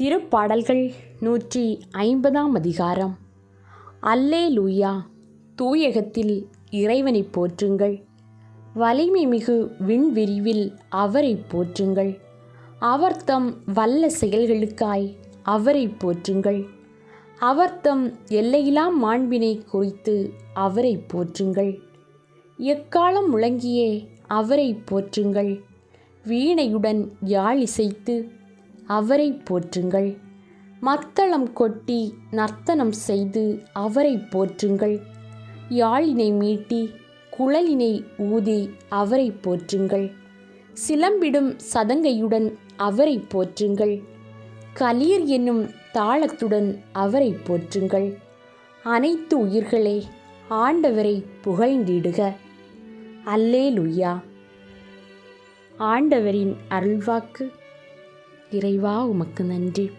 திருப்பாடல்கள் நூற்றி ஐம்பதாம் அதிகாரம். அல்லே லூயா தூயகத்தில் இறைவனை போற்றுங்கள். வலிமை மிகு விண்விரிவில் அவரை போற்றுங்கள். அவர்தம் வல்ல செயல்களுக்காய் அவரை போற்றுங்கள். அவர்தம் எல்லையிலா மாண்பினை குறித்து அவரை போற்றுங்கள். எக்காலம் முழங்கியே அவரை போற்றுங்கள். வீணையுடன் யாழ் இசைத்து அவரை போற்றுங்கள். மத்தளம் கொட்டி நர்த்தனம் செய்து அவரை போற்றுங்கள். யாழினை மீட்டி குழலினை ஊதி அவரை போற்றுங்கள். சிலம்பிடும் சதங்கையுடன் அவரை போற்றுங்கள். கலீர் என்னும் தாளத்துடன் அவரை போற்றுங்கள். அனைத்து உயிர்களே ஆண்டவரை புகழ்ந்திடுக. அல்லேலுயா. ஆண்டவரின் அருள்வாக்கு. இறைவா உமக்கு நன்றி.